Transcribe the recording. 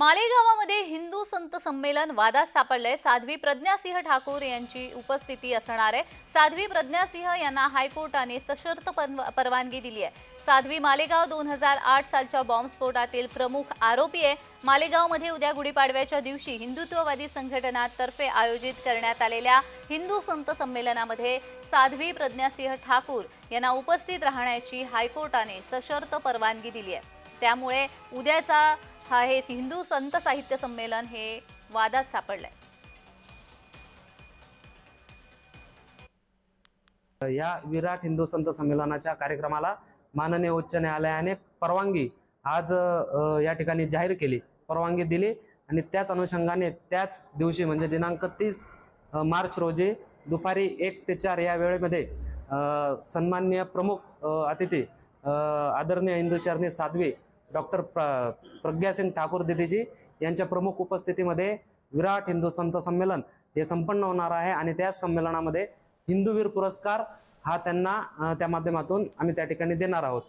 मालेगावामध्ये हिंदू संत संमेलन वादात सापडलंय. साध्वी प्रज्ञासिंह ठाकूर यांची उपस्थिती असणार आहे. साध्वी प्रज्ञासिंह यांना हायकोर्टाने सशर्त परव- परवानगी दिली आहे. साध्वी मालेगाव दोन हजार आठ सालच्या बॉम्बस्फोटातील प्रमुख आरोपी आहे. मालेगावमध्ये उद्या गुढीपाडव्याच्या दिवशी हिंदुत्ववादी संघटनातर्फे आयोजित करण्यात आलेल्या हिंदू संत संमेलनामध्ये साध्वी प्रज्ञासिंह ठाकूर यांना उपस्थित राहण्याची हायकोर्टाने सशर्त परवानगी दिली आहे. त्यामुळे उद्याचा हा हे हिंदू संत साहित्य संमेलन हे वादात सापडलंय. या विराट हिंदू संत संमेलनाच्या कार्यक्रमाला माननीय उच्च न्यायालयाने परवानगी आज या ठिकाणी जाहीर केली. परवानगी दिली आणि त्याच अनुषंगाने त्याच दिवशी म्हणजे दिनांक तीस मार्च रोजी दुपारी एक ते चार या वेळेमध्ये अ, सन्माननीय प्रमुख अतिथी आदरणीय हिंदू शर्नी साध्वी डॉक्टर प्र प्रज्ञासिंग ठाकूर दिदीजी यांच्या प्रमुख उपस्थितीमध्ये विराट हिंदू संत संमेलन हे संपन्न होणार आहे आणि त्याच संमेलनामध्ये हिंदूवीर पुरस्कार हा त्यांना त्या माध्यमातून आम्ही त्या ठिकाणी देणार आहोत.